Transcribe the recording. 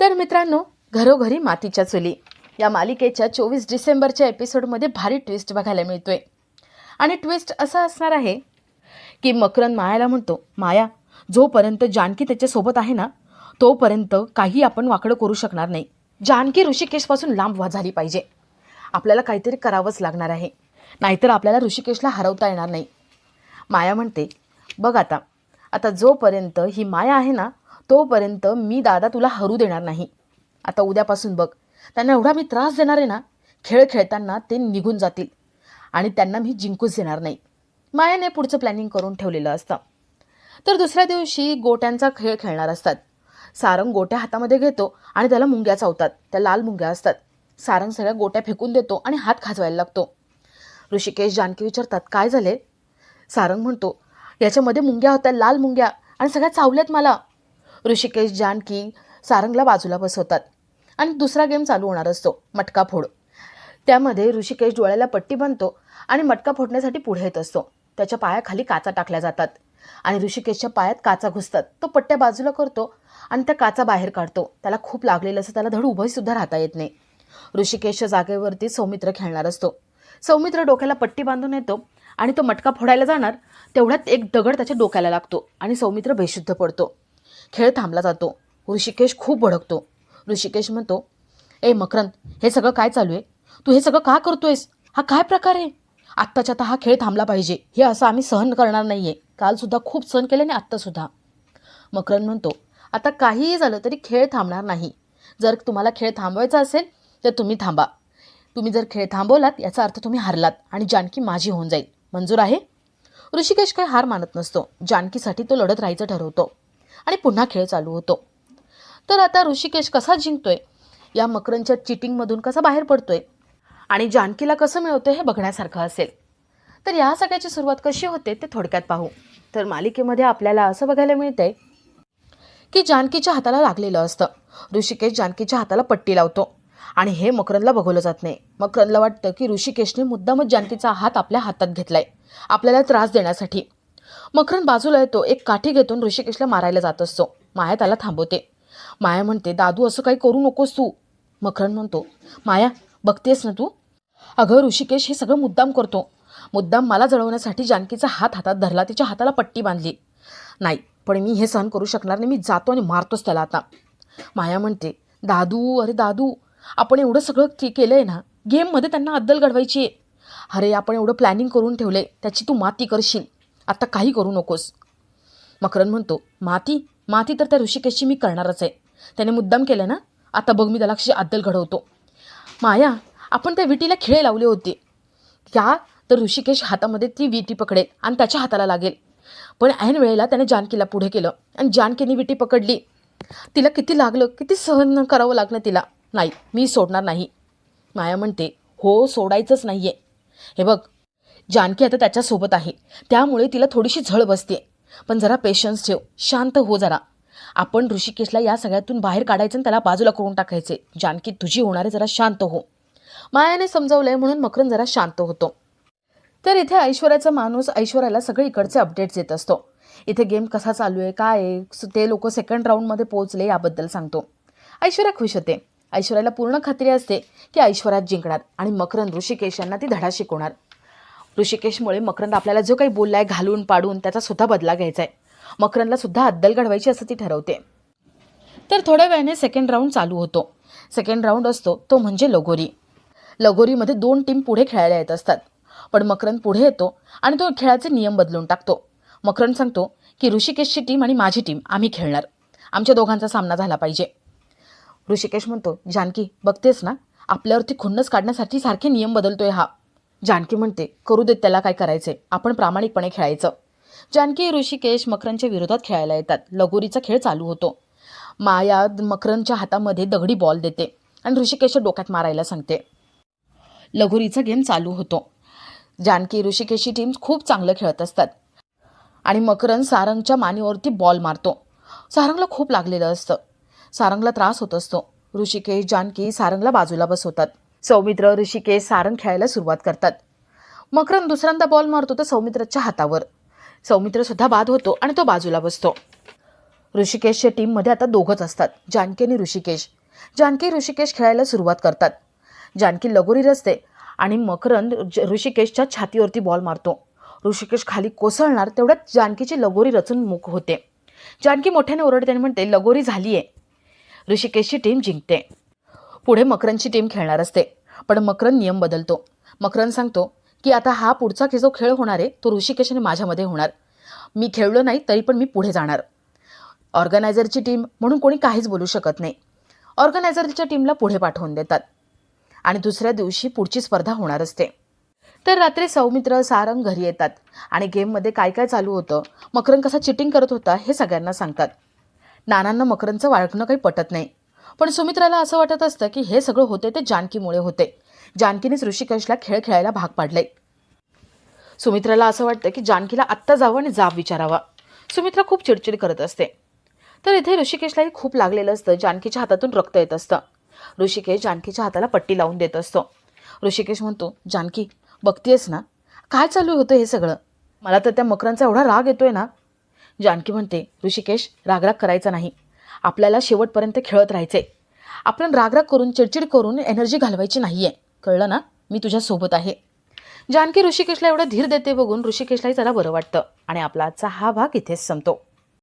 तर मित्रांनो घरोघरी मातीच्या चुली. या मालिकेच्या चोवीस डिसेंबरच्या एपिसोडमध्ये भारी ट्विस्ट बघायला मिळतोय. आणि ट्विस्ट असा असणार आहे की मकरन मायाला म्हणतो माया जोपर्यंत जानकी त्याच्यासोबत आहे ना तोपर्यंत काही आपण वाकडं करू शकणार नाही. जानकी ऋषिकेशपासून लांब व्हा झाली पाहिजे. आपल्याला काहीतरी करावंच लागणार आहे. नाहीतर आपल्याला ऋषिकेशला हरवता येणार नाही. माया म्हणते बघ आता आता जोपर्यंत ही माया आहे ना तोपर्यंत मी दादा तुला हरू देणार नाही. आता उद्यापासून बघ. त्यांना एवढा मी त्रास देणार आहे ना खेळ खेळताना ते निघून जातील. आणि त्यांना मी जिंकूच देणार नाही. मायाने पुढचं प्लॅनिंग करून ठेवलेलं असतं. तर दुसऱ्या दिवशी गोट्यांचा खेळ खेळणार असतात. सारंग गोट्या हातामध्ये घेतो आणि त्याला मुंग्या चावतात. त्या लाल मुंग्या असतात. सारंग सगळ्या गोट्या फेकून देतो आणि हात खाजवायला लागतो. ऋषिकेश जानकी विचारतात काय झाले? सारंग म्हणतो याच्यामध्ये मुंग्या होत्या लाल मुंग्या आणि सगळ्या चावल्यात मला. ऋषिकेश जानकी सारंगला बाजूला बसवतात. आणि दुसरा गेम चालू होणार असतो मटका फोड. त्यामध्ये ऋषिकेश डोळ्याला पट्टी बनतो आणि मटका फोडण्यासाठी पुढे येत असतो. त्याच्या पायाखाली काचा टाकल्या जातात आणि ऋषिकेशच्या पायात काचा घुसतात. तो पट्ट्या बाजूला करतो आणि त्या काचा बाहेर काढतो. त्याला खूप लागलेलं असं त्याला धड उभंसुद्धा राहता येत नाही. ऋषिकेशच्या जागेवरती सौमित्र खेळणार असतो. सौमित्र डोक्याला पट्टी बांधून येतो आणि तो मटका फोडायला जाणार तेवढ्यात एक दगड त्याच्या डोक्याला लागतो आणि सौमित्र बेशुद्ध पडतो. खेळ थांबला जातो. ऋषिकेश खूप भडकतो. ऋषिकेश म्हणतो ए मकरन हे सगळं काय चालू आहे? तू हे सगळं का करतोयस? हा काय प्रकार आहे? आत्ताच्या आता हा खेळ थांबला पाहिजे. हे असं आम्ही सहन करणार नाही आहे कालसुद्धा खूप सहन केले आणि आत्तासुद्धा मकरन म्हणतो आता काहीही झालं तरी खेळ थांबणार नाही. जर तुम्हाला खेळ थांबवायचा असेल तर तुम्ही थांबा. तुम्ही जर खेळ थांबवलात याचा अर्थ तुम्ही हारलात आणि जानकी माझी होऊन जाईल. मंजूर आहे? ऋषिकेश काही हार मानत नसतो. जानकीसाठी तो लढत राहायचं ठरवतो. आणि पुन्हा खेळ चालू होतो. तर आता ऋषिकेश कसा जिंकतोय? या मकरंच्या चिटिंगमधून कसा बाहेर पडतोय? आणि जानकीला कसं मिळवतोय हे बघण्यासारखं असेल. तर या सगळ्याची सुरुवात कशी होते ते थोडक्यात पाहू. तर मालिकेमध्ये आपल्याला असं बघायला मिळतंय की जानकीच्या हाताला लागलेलं असतं. ऋषिकेश जानकीच्या हाताला पट्टी लावतो. आणि हे मकरंदला बघवलं जात नाही. मकरंदला वाटतं की ऋषिकेशने मुद्दामच जानकीचा हात आपल्या हातात घेतलाय. आपल्याला त्रास देण्यासाठी. मकरन बाजूला येतो. एक काठी घेतून ऋषिकेशला मारायला जात असतो. माया त्याला थांबवते. माया म्हणते दादू असं काही करू नकोस तू. मकरन म्हणतो माया बघतेस ना तू? अगं ऋषिकेश हे सगळं मुद्दाम करतो. मुद्दाम मला जळवण्यासाठी जानकीचा हात हातात धरला तिच्या हाताला पट्टी बांधली. नाही पण मी हे सहन करू शकणार नाही. मी जातो आणि मारतोच त्याला आता. माया म्हणते दादू अरे दादू आपण एवढं सगळं के केलं आहे ना? गेममध्ये त्यांना अद्दल घडवायची आहे. अरे आपण एवढं प्लॅनिंग करून ठेवलं आहे त्याची तू माती करशील. आता काही करू नकोस. मकरन म्हणतो माती माती तर त्या ऋषिकेशची मी करणारच आहे. त्याने मुद्दाम केलं ना? आता बघ मी त्याला कशी अद्दल घडवतो. माया आपण त्या विटीला खिळे लावले होते. या तर ऋषिकेश हातामध्ये ती विटी पकडेल आणि त्याच्या हाताला लागेल. पण ऐन वेळेला त्याने जानकीला पुढे केलं आणि जानकीने विटी पकडली. तिला किती लागलं किती सहन करावं लागलं तिला. नाही मी सोडणार नाही. माया म्हणते हो सोडायचंच नाही आहे हे बघ जानकी आता त्याच्यासोबत आहे. त्यामुळे तिला थोडीशी झळ बसते पण जरा पेशन्स ठेव. शांत हो जरा. आपण ऋषिकेशला या सगळ्यातून बाहेर काढायचं आणि त्याला बाजूला करून टाकायचे जानकी तुझी होणारे जरा शांत हो. मायाने समजावलंय म्हणून मकरन जरा शांत होतो. तर इथे ऐश्वर्याचा माणूस ऐश्वर्याला सगळे इकडचे अपडेट्स देत असतो. इथे गेम कसा चालू आहे काय आहे ते लोक सेकंड राऊंडमध्ये पोहोचले याबद्दल सांगतो. ऐश्वर्या खुश होते. ऐश्वर्याला पूर्ण खात्री असते की ऐश्वर्यात जिंकणार आणि मकरन ऋषिकेश यांना ती धडा शिकवणार. ऋषिकेशमुळे मकरंद आपल्याला जो काही बोललाय घालून पाडून त्याचा सुद्धा बदला घ्यायचा आहे मकरंदला सुद्धा अद्दल घडवायची असं ती ठरवते. तर थोड्या वेळाने सेकंड राऊंड चालू होतो. सेकंड राऊंड असतो तो म्हणजे लगोरी. लगोरीमध्ये दोन टीम पुढे खेळायला येत असतात. पण मकरंद पुढे येतो आणि तो खेळाचे नियम बदलून टाकतो. मकरंद सांगतो की ऋषिकेशची टीम आणि माझी टीम आम्ही खेळणार. आमच्या दोघांचा सामना झाला पाहिजे. ऋषिकेश म्हणतो जानकी बघतेस ना? आपल्यावरती खुन्नस काढण्यासाठी सारखे नियम बदलतोय हा. जानकी म्हणते करू देत त्याला काय करायचे आपण प्रामाणिकपणे खेळायचं. जानकी ऋषिकेश मकरनच्या विरोधात खेळायला येतात. लगोरीचा खेळ चालू होतो. माया मकरनच्या हातामध्ये दगडी बॉल देते आणि ऋषिकेशच्या डोक्यात मारायला सांगते. लगोरीचा गेम चालू होतो. जानकी ऋषिकेशची टीम खूप चांगलं खेळत असतात. आणि मकरन सारंगच्या मानेवरती बॉल मारतो. सारंगला खूप लागलेलं असतं. सारंगला त्रास होत असतो. ऋषिकेश जानकी सारंगला बाजूला बसवतात. सौमित्र ऋषिकेश सारंग खेळायला सुरुवात करतात. मकरंद दुसऱ्यांदा बॉल मारतो तर सौमित्रच्या हातावर. सौमित्रसुद्धा बाद होतो आणि तो बाजूला बसतो. ऋषिकेशच्या टीममध्ये आता दोघंच असतात जानकी आणि ऋषिकेश. जानकी ऋषिकेश खेळायला सुरुवात करतात. जानकी लगोरी रचते आणि मकरंद ज- ऋषिकेशच्या छातीवरती बॉल मारतो. ऋषिकेश खाली कोसळणार तेवढ्यात जानकीची लगोरी रचून मूक होते. जानकी मोठ्याने ओरडते आणि म्हणते लगोरी झाली आहे ऋषिकेशची टीम जिंकते. पुढे मकरंदची टीम खेळणार असते. पण मकरंद नियम बदलतो. मकरंद सांगतो की आता हा पुढचा जो खेळ होणार आहे तो ऋषिकेश आणि माझ्यामध्ये होणार. मी खेळलो नाही तरी पण मी पुढे जाणार. ऑर्गनायझरची टीम म्हणून कोणी काहीच बोलू शकत नाही. ऑर्गनायझरच्या टीमला पुढे पाठवून देतात. आणि दुसऱ्या दिवशी पुढची स्पर्धा होणार असते. तर रात्री सौमित्र सारंग घरी येतात. आणि गेममध्ये काय काय चालू होतं मकरंद कसा चिटिंग करत होता हे सगळ्यांना सांगतात. नानांना मकरंदचं वाळखणं काही पटत नाही. पण सुमित्राला असं वाटत असतं की हे सगळं होते ते जानकीमुळे होते. जानकीनेच ऋषिकेशला खेळ खेळायला भाग पाडले सुमित्राला असं वाटतं की जानकीला आत्ता जावं आणि जाब विचारावा. सुमित्रा खूप चिडचिड करत असते. तर इथे ऋषिकेशलाही खूप लागलेलं असतं. जानकीच्या हातातून रक्त येत असतं. ऋषिकेश जानकीच्या हाताला पट्टी लावून देत असतो. ऋषिकेश म्हणतो जानकी बघतीयस ना? काय चालू होतं हे सगळं? मला तर त्या मकरांचा एवढा राग येतोय ना? जानकी म्हणते ऋषिकेश रागराग करायचा नाही. आपल्याला शेवटपर्यंत खेळत राहायचे आपण रागराग करून चिडचिड करून एनर्जी घालवायची नाही आहे कळलं ना? मी तुझ्यासोबत आहे. जानकी ऋषिकेशला एवढं धीर देते बघून ऋषिकेशलाही त्याला बरं वाटतं. आणि आपला आजचा हा भाग इथेच संपतो.